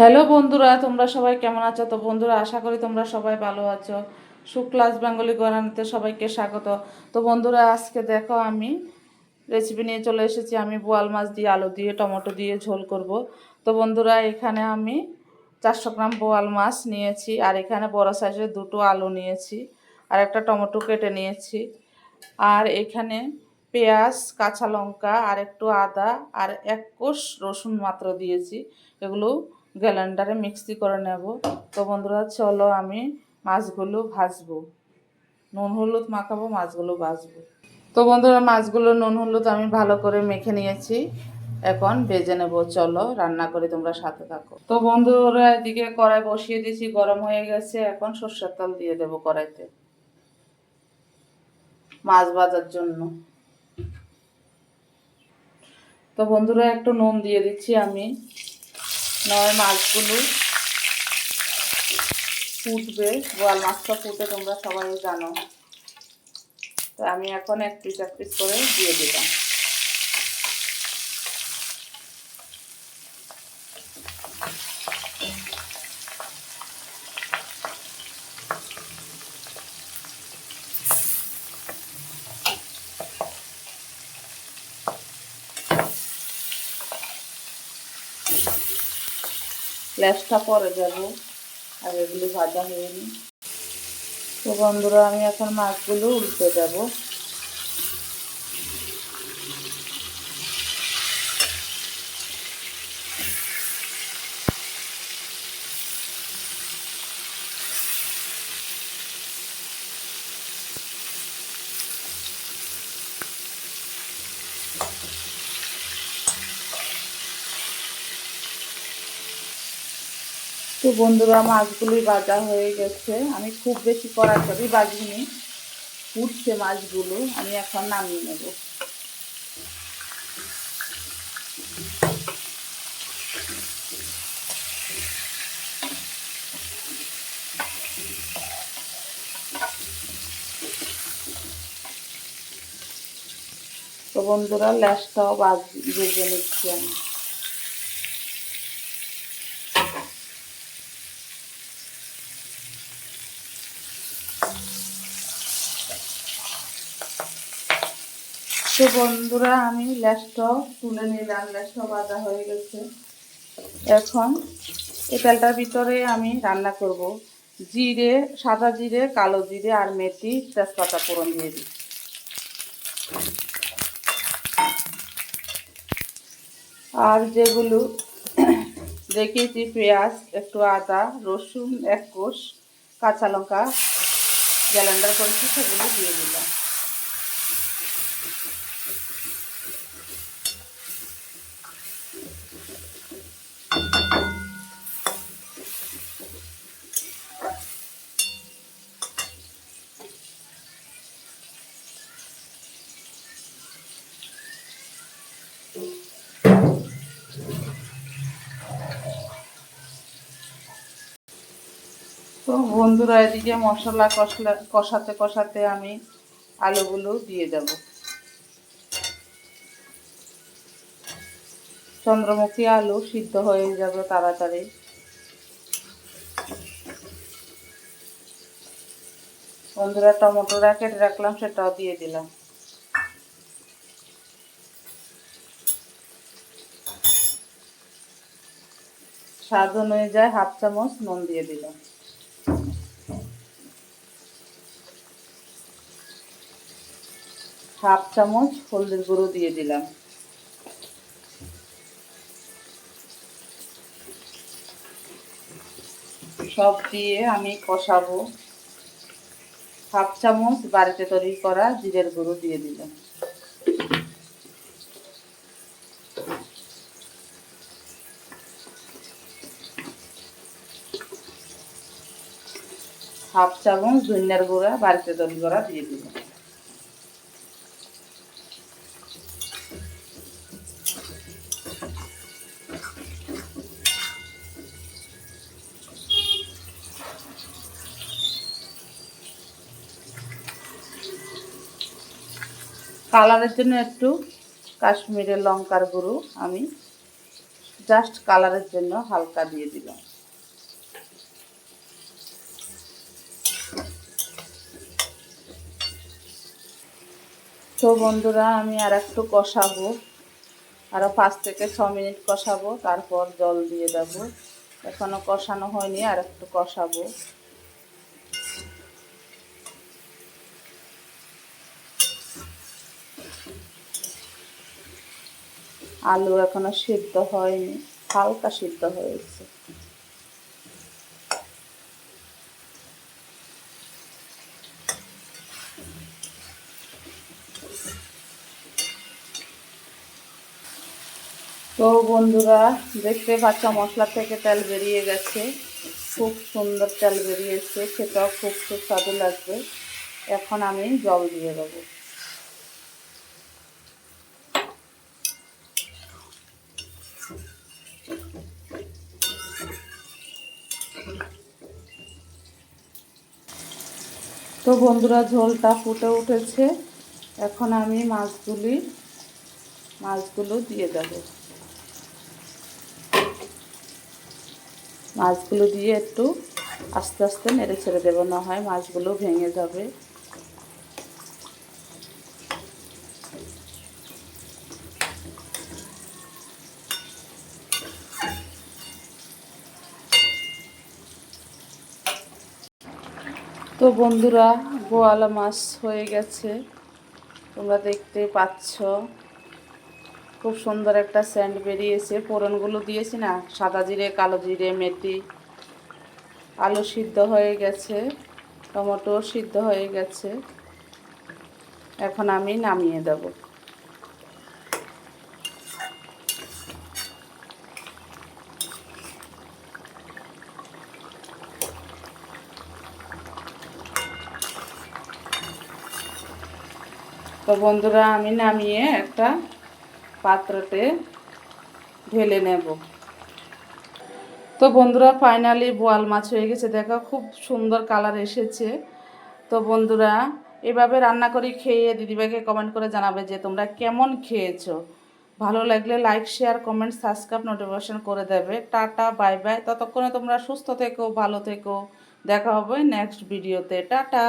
Hello বন্ধুরা, তোমরা সবাই কেমন আছো? তো বন্ধুরা, আশা করি তোমরা সবাই ভালো আছো। সুক্লাস বেঙ্গলি গরানিতে সবাইকে স্বাগত। তো বন্ধুরা, আজকে দেখো আমি রেসিপি নিয়ে চলে এসেছি। আমি বোয়াল মাছ দিয়ে আলু দিয়ে, টমেটো দিয়ে ঝোল করব। তো বন্ধুরা, এখানে আমি চারশো গ্রাম বোয়াল মাছ নিয়েছি আর এখানে বড় সাইজের দুটো আলু নিয়েছি আর একটা টমেটো কেটে নিয়েছি। আর এখানে পেঁয়াজ, কাঁচা লঙ্কা আর একটু আদা আর এক কোষ রসুন মাত্র দিয়েছি। এগুলো গ্যালান্ডারে মিক্সি করে নেব। তো বন্ধুরা, চলো আমি মাছগুলো ভাজবো। নুন হলুদ মাখাবো, মাছগুলো ভাজবো। তো বন্ধুরা, মাছগুলো নুন হলুদ আমি ভালো করে মেখে নিয়েছি। এখন ভেজে নেব। চলো রান্না করে, তোমরা সাথে থাকো। তো বন্ধুরা, এদিকে কড়াই বসিয়ে দিয়েছি, গরম হয়ে গেছে। এখন সর্ষের তেল দিয়ে দেবো কড়াইতে। মাছ ভাজার জন্য। তো বন্ধুরা, একটু নুন দিয়ে দিচ্ছি আমি। নয় মাছগুলো ফুটবে, গোয়াল মাছটা ফুটে তোমরা সবাই জানো। তো আমি এখন এক পিস এক পিস করে দিয়ে দিলাম। লেসটা পরে যাব আর এগুলো ভাজা হয়নি। তো বন্ধুরা আমি এখন মাছগুলো উল্টে যাব। তো বন্ধুরা, মাছগুলি বাজা হয়ে গেছে। আমি খুব বেশি কড়াই করি বাজিনি ফুটছে মাছগুলো, আমি এখন নামিয়ে নেব। তো বন্ধুরা, ল্যাসটাও বাজ ভেজে নিচ্ছি আমি। তো বন্ধুরা, আমি ল্যাসটাও তুলে নিলাম। ল্যাসটাও ভাজা হয়ে গেছে। এখন এই তেলটার ভিতরে আমি রান্না করব। জিরে, সাদা জিরে, কালো জিরে আর মেথি তেজপাতা ফোড়ন দিয়ে দিই। আর যেগুলো দেখিয়েছি পেঁয়াজ, একটু আদা, রসুন, এক কোষ, কাঁচা লঙ্কা গ্যালান্ডার করেছি, সেগুলো দিয়ে দিলাম। তো বন্ধুরা এদিকে মশলা কষলা কষাতে কষাতে আমি আলুগুলো দিয়ে দেব। চন্দ্রমুখী আলু সিদ্ধ হয়ে যাবে তাড়াতাড়ি। বন্ধুরা টমেটোটা কেটে রাখলাম, সেটাও দিয়ে দিলাম। স্বাদ অনুযায়ী হাফ চামচ নুন দিয়ে দিলাম। হাফ চামচ হলদের গুঁড়ো দিয়ে দিলাম। সব দিয়ে আমি কষাবো। হাফ চামচ বাড়িতে তৈরি করা জিরের গুঁড়ো দিয়ে দিলাম। হাফ চামচ ধনিয়ার গুঁড়া বাড়িতে দল গুঁড়া দিয়ে দিলাম কালারের জন্য একটু কাশ্মীরের লঙ্কার গুঁড়ো আমি জাস্ট কালারের জন্য হালকা দিয়ে দিলাম তো বন্ধুরা, আমি আর একটু কষাবো। আরও পাঁচ থেকে ছ মিনিট কষাবো, তারপর জল দিয়ে দেব। এখনও কষানো হয়নি আর একটু কষাবো। আলু এখনও সিদ্ধ হয়নি, হালকা সিদ্ধ হয়েছে। তো বন্ধুরা, দেখতে পাচ্ছ, মশলা থেকে তেল বেরিয়ে গেছে। খুব সুন্দর তেল বেরিয়েছে সেটাও খুব সুস্বাদু লাগবে। এখন আমি জল দিয়ে দেবো। তো বন্ধুরা, ঝোলটা ফুটে উঠেছে। এখন আমি মাছগুলি, মাছগুলো দিয়ে দেব। মাছগুলো দিয়ে একটু আস্তে আস্তে নেড়ে ছেড়ে দেবো, না হয় মাছগুলো ভেঙে যাবে। তো বন্ধুরা, বোয়ালা মাছ হয়ে গেছে। তোমরা দেখতে পাচ্ছ। খুব সুন্দর একটা স্যান্ড বেরিয়েছে। ফোড়নগুলো দিয়েছি না, সাদা জিরে, কালো জিরে, মেথি, আলু সিদ্ধ হয়ে গেছে টমেটো সিদ্ধ হয়ে গেছে। এখন আমি নামিয়ে দেবো। তো বন্ধুরা, আমি নামিয়ে একটা পাত্রতে ঢেলে নেব। তো বন্ধুরা ফাইনালি বোয়াল মাছ হয়ে গেছে। দেখো, খুব সুন্দর কালার এসেছে। তো বন্ধুরা, এভাবে রান্না করে খেয়ে দিদিভাইকে কমেন্ট করে জানাবে যে তোমরা কেমন খেয়েছো। ভালো লাগলে like share comment subscribe notification করে দেবে। টাটা বাই বাই ততক্ষণে তোমরা সুস্থ থেকো, ভালো থেকো। দেখা হবে নেক্সট ভিডিওতে টাটা।